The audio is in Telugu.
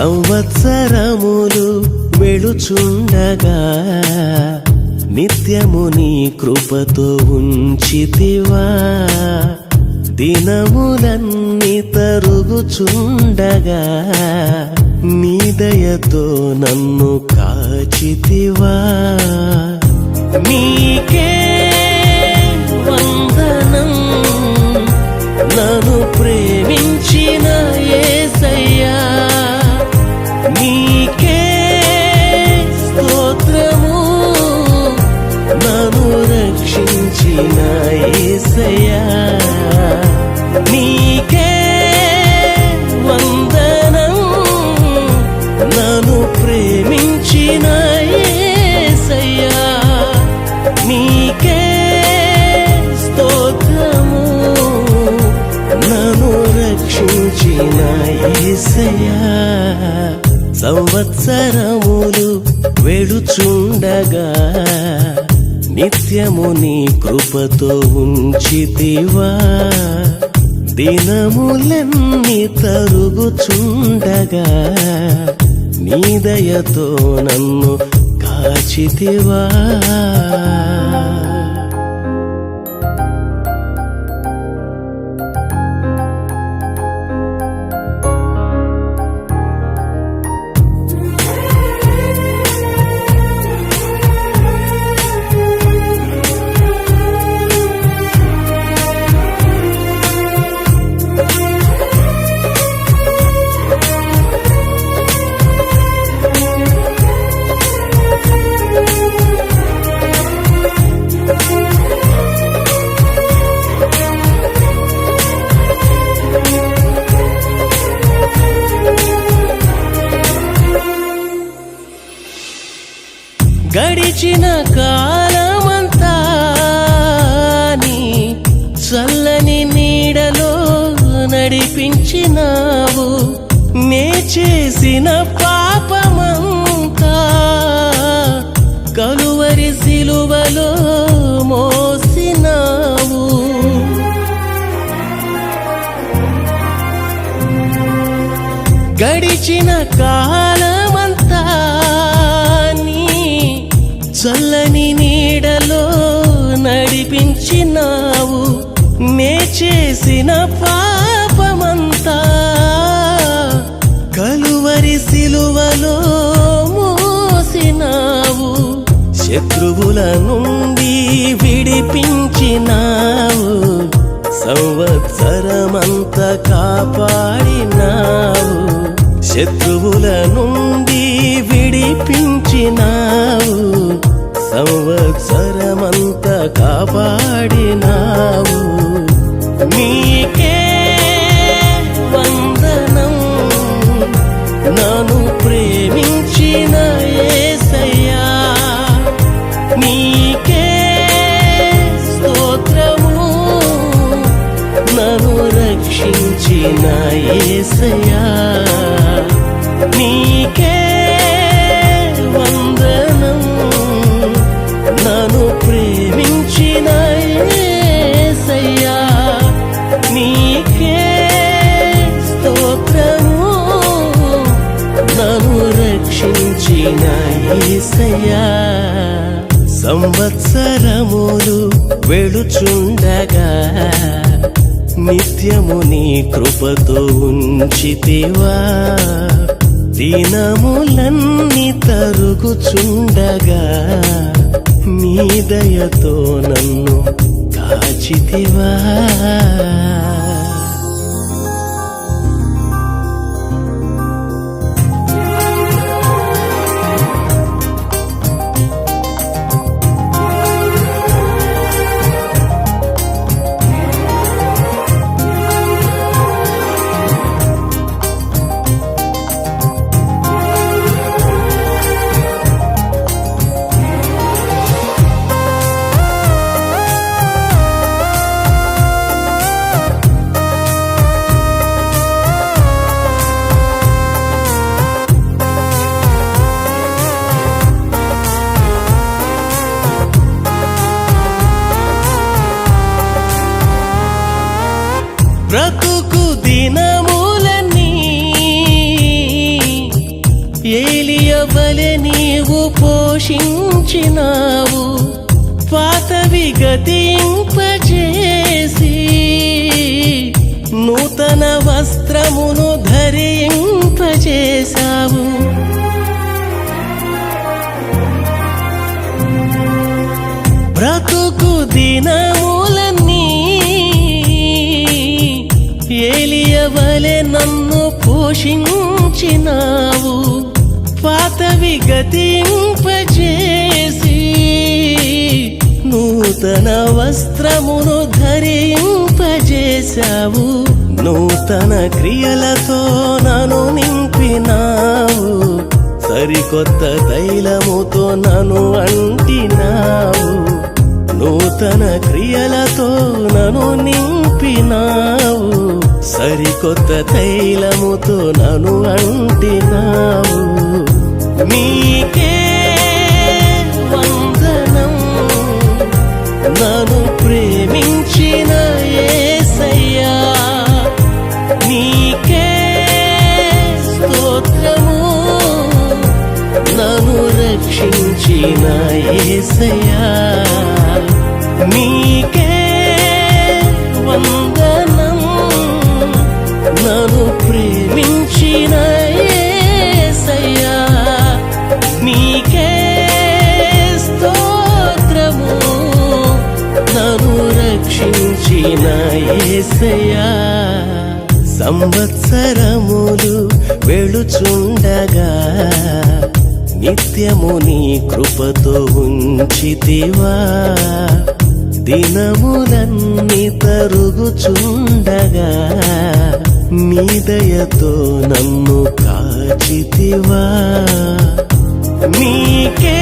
సంవత్సరములు వెళుచుండగా నిత్యము నీ కృపతో ఉంచితివా. దినములన్నీ తరుగుచుండగా నీ దయతో నన్ను కాచితివా. నీకే యేసయ్యా సంవత్సరములు వెడుచుండగా నిత్యము నీ కృపతో ఉంచితివా. దినములన్నీ తరుగుచుండగా నీ దయతో నన్ను కాచితివా. కాలమంతా నీ చల్లని నీడలో నడిపించినావు. నే చేసిన పాపమంతా కలువరి సిలువలో మోసినావు. గడిచిన కా నడిపించినావు నే చేసిన పాపమంతా. కలువరి సిలువలో మోసినావు. శత్రువుల నుండి విడిపించినావు. సంవత్సరమంత కాపాడినావు. శత్రువుల నుండి విడిపించినావు. సంవత్సరమంత కాపాడినావు. నీకే వందనం. నన్ను ప్రేమించిన ఏసయ్యా. నీకే స్తోత్రము. నన్ను రక్షించిన ఏసయ్యా. రక్షించిన యేసయ్యా సంవత్సరములు వెళుచుండగా నిత్యము నీ కృపతో ఉంచితివా. దినములన్నీ తరుగుచుండగా నీ దయతో నన్ను కాచితివా. పోషించినావు పాత గతింపజేసి నూతన వస్త్రమును ధరింపజేశావు. బ్రతుకు దినముల నన్ను పోషించినావు పాతవి గతింపజేసి నూతన వస్త్రమును ధరింపజేశావు నూతన క్రియలతో నన్ను నింపినావు సరికొత్త తైలముతో నన్ను అంటినావు. నూతన క్రియలతో నను నింపినావు. సరికొత్త తైలముతో నను అంటినావు. నీకే వందనం. నను ప్రేమించిన ఏసయ్యా. నీకే స్తోత్రము. నను రక్షించిన ఏసయ్యా. నీకే వందనం నన్ను ప్రేమించిన యేసయ్యా. నీకే స్తోత్రము నన్ను రక్షించిన యేసయ్యా. సంవత్సరములు వెళుచుండగా నిత్యము నీ కృపతో ఉంచితివా. దినములన్నీ తరుగుచుండగా నీ దయతో నన్ను కాచితివా. నీకే